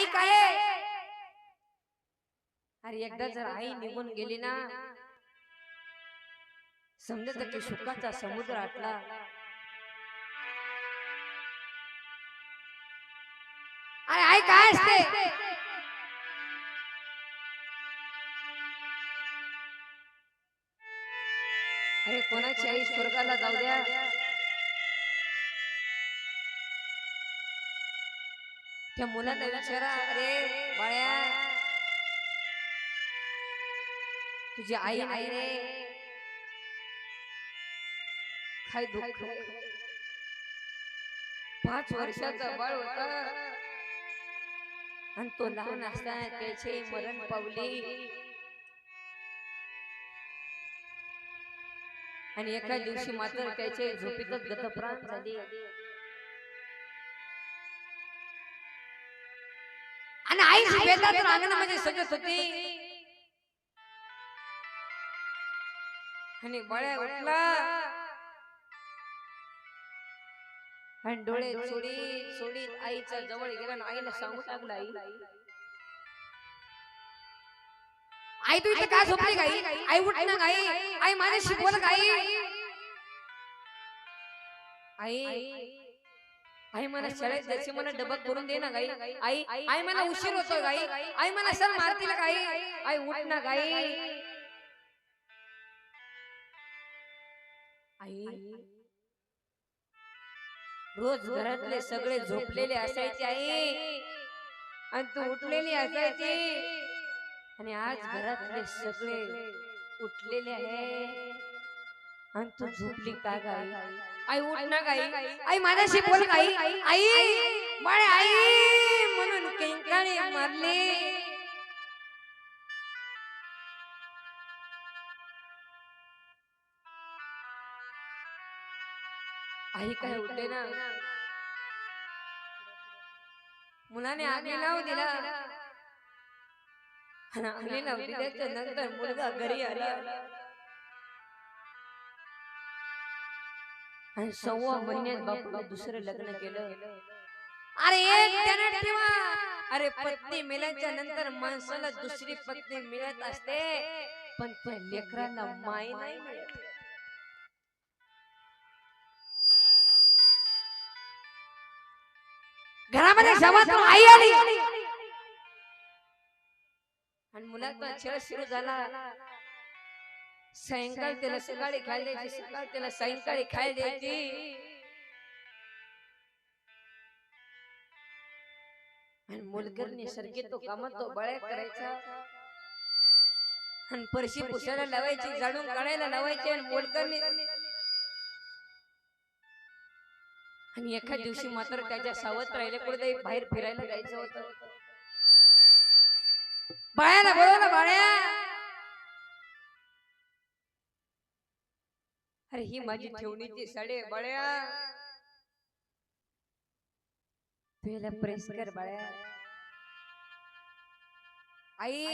आई काय अरे एकदा जर आई निघून गेली ना समजत की सुखाचा समुद्र आटला अरे आई काय असते? अरे कोणाची आई स्वर्गाला जाऊ द्या? त्या मुलांना विचारा अरे बाळ्या तुझी आई नाही रे. काय दुःख पाच वर्षाचा बाळ होता. आणि तो लहान असताना त्याचे मरण पावले. आणि एका दिवशी मात्र त्याचे झोपेतच गतप्राण झाले. आणि आई झोपेतच अंगणामध्ये सजत होती आणि बळ्या उठला आणि डोळे चोळीत चोळीत आईच्या जवळ गेला आणि आईला सांगू लागला आई. आई. तू इथे का झोपली गाई आई? उठ ना गाई आई? माझ्याशी बोल गाई आई आई मला शाळेत जायची मला डबक करून दे ना गाई. आई आई मला उशीर होतो गाई. आई मला सर मारतील गाई. आई उठ ना गाई. आई रोज घरातले सगळे झोपलेले असायचे आई. आणि तू उठलेली असायची. आणि आज घरातले सगळे उठलेले आहे. आणि तू झोपली का गाई? आई उठ ना गाई. आई माझ्याशी बोल गाई. आई बाळे आई म्हणून किंकाळी मारली. आई काय उठले ना? मुलाने आगी लावू दिला. आणि आगी लावू दिल्याच्या नंतर मुलगा घरी आला. आणि सव्वा महिन्यात बापूला दुसरं लग्न केलं. अरे एक ठेवा. अरे पत्नी मिळाल्याच्या नंतर माणसाला दुसरी पत्नी मिळत असते. पण त्या लेकराला माय नाही मिळत. घरामध्ये आई आली आणि मुलाचा खेळ सुरू झाला सायंकाळ त्याला सकाळी खायला द्यायची सकाळ त्याला सायंकाळी खायला द्यायची. आणि मुलगरने सारखे तो कामात तो बळ्या करायचा. आणि परशी पुसायला लावायची झाडून काढायला लावायची आणि मोलकरने आणि एका दिवशी मात्र त्याच्या सावत्र राहिले कुठे बाहेर फिरायला जायचं होतं. बाळ्याला बोलवलं बाळ्या. अरे ही माझी ठेवणीची साडी बाळ्या. तुला प्रेस कर बाळ्या. आई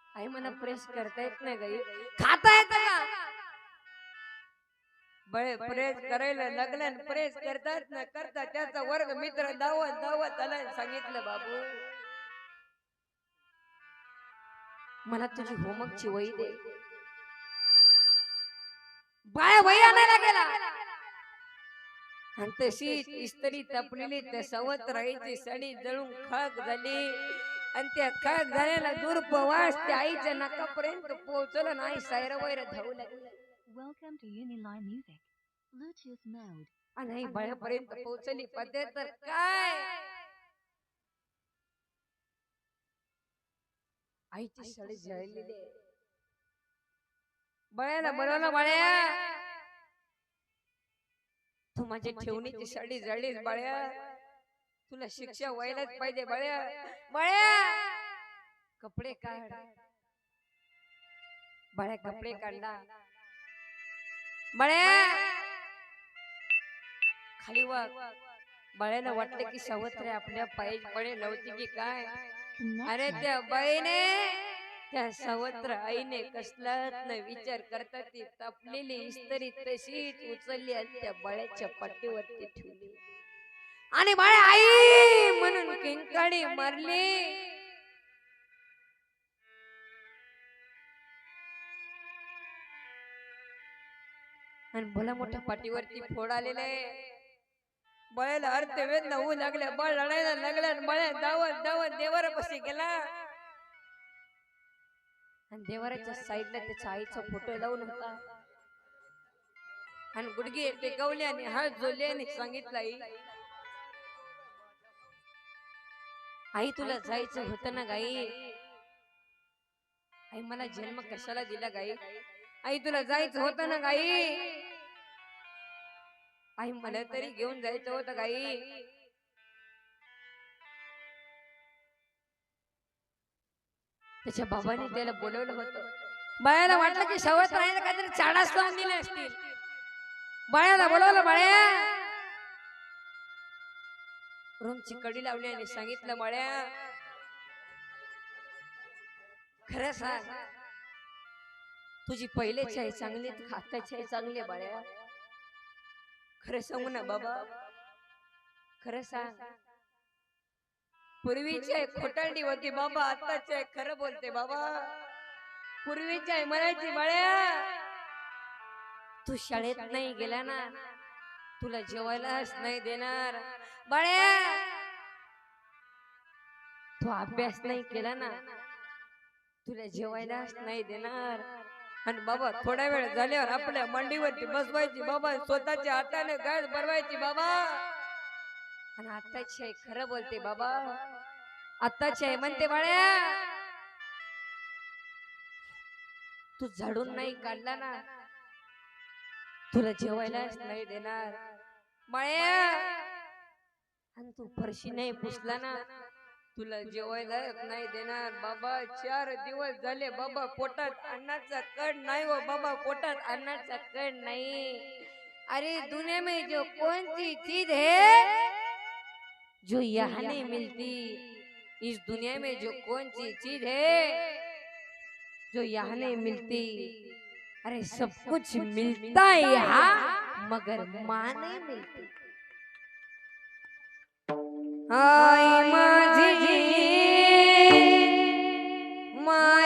आई मला प्रेस करता येत नाही गाई खाता येत का बळे प्रेस करायला लागला प्रेस करतात ना करता त्याचा वर्ग मित्र दावत दावत आला सांगितलं बाबू. मला तुझी होमकची वही दे. बाया वही आणायला गेला. आणि तशी इस्त्री तपलेली त्या सवत राहायची साडी जळून खाक झाली. आणि त्या खाक झालेला दुर्पवास त्या आईच्या नाकापर्यंत पोहोचला नाही सायरा वैर धावू लागली Welcome to Uniline Music. Bluetooth mode. आणि आई बाळापर्यंत पोहोचली पद्धत तर काय? आईची साडी जळलेली आहे. बळ्याला बोलवलं बळ्या. तू माझी ठेवणीची साडी जळलीस बळ्या. तुला शिक्षा व्हायलाच पाहिजे बळ्या. बळ्या. कपडे काढ. बळ्या कपडे काढला बळ्या. खाली वाग बळ्याला वाटलं की सावत्र आपल्या पायी पडे नव्हती की काय? अरे. त्या बाईने त्या सावत्र आईने कसलाच न विचार करता ती तापलेली इस्त्री तशीच उचलली आणि त्या बळ्याच्या पाठीवरती ठेवली. आणि बाळ्या आई म्हणून किंकाळी मारली. आणि भला मोठ्या पाठीवरती फोड आलेले. बळ्याला अर्थ वेद होऊ लागल्या. बळ लढायला लागल्या बळ्या धावत धावत देवारा पशी गेला. आणि देवाराच्या साईडला त्याच्या आईचा फोटो लावून होता. आणि गुडघे टेकवले आणि हात जोडले आणि सांगितलं आई आई तुला जायचं होतं ना गाई? आई मला जन्म कशाला दिला गाई? आई तुला जायचं होतं ना गाई? आई मला तरी घेऊन जायचं होतं गाई? त्याच्या बाबाने त्याला बोलवलं होतं. बाळाला वाटलं की शवत राहायला काहीतरी चाडाच लावून दिले असतील. बाळ्याला बोलवलं बाळ्या. रूमची कडी लावली आणि सांगितलं बाळ्या खरं सांग तुझी पहिलेची आई चांगली आताची आई चांगली आहे बाळ्या. खरं सांगू ना बाबा. खरं सांग. पूर्वीची आई खोटारडी होती. बाबा आताची आई खरं बोलते बाबा. पूर्वीची आई म्हणायची बाळ्या तू शाळेत नाही गेला ना तुला जेवायलाच नाही देणार. बाळ्या तू अभ्यास नाही केला ना तुला जेवायलाच नाही देणार. आणि बाबा थोडा वेळ झाल्यावर आपल्या मांडीवरती बसवायची बाबा स्वतःच्या हाताने गाय भरवायची बाबा. आणि आत्ताची आई खरं बोलते बाबा आत्ताची आई म्हणते बाळ्या तू झाडून नाही काढला ना तुला जेवायलाच नाही देणार. बाळ्या आणि तू फरशी नाही पुसला ना तुला जेवायला नाही देणार. बाबा चार दिवस झाले बाबा पोटात अन्नाचा कण नाही हो बाबा पोटात अन्नाचा कण नाही. अरे दुनिया में जो कौन सी चीज है जो यहाँ नहीं मिलती इस दुनिया में जो कौन सी चीज़ है जो यहाँ नहीं मिलती। अरे सब कुछ मिलता है यहाँ मगर माँ नहीं मिलती। आई जी मायेचा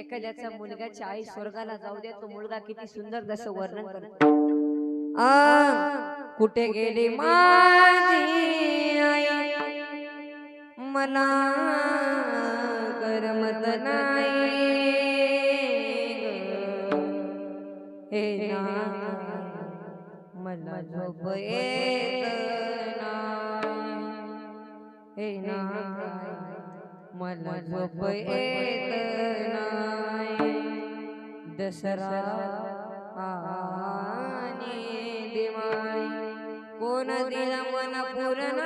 एखाद्याचा मुलगाची आई स्वर्गाला जाऊ दे तो मुलगा किती सुंदर जसं वर्णन करतो. आ कुठे गेली माझी आई? मला करमत नाही. हे ना मला झोप येत. हे ना मला झोप येत नाही. दसरा आणि दिवाळी. कोण दिला मन पूर्ण?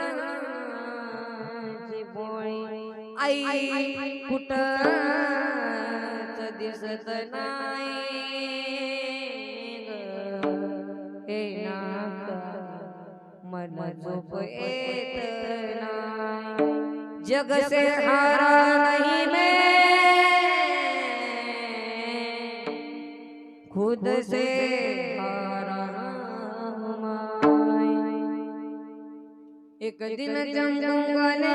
पोळी. आई कुठं दिसत नाही. हे मला झोप येत नाही. जग से हारा नहीं मैं खुद से हारा हूँ। एक दिन जमूंगा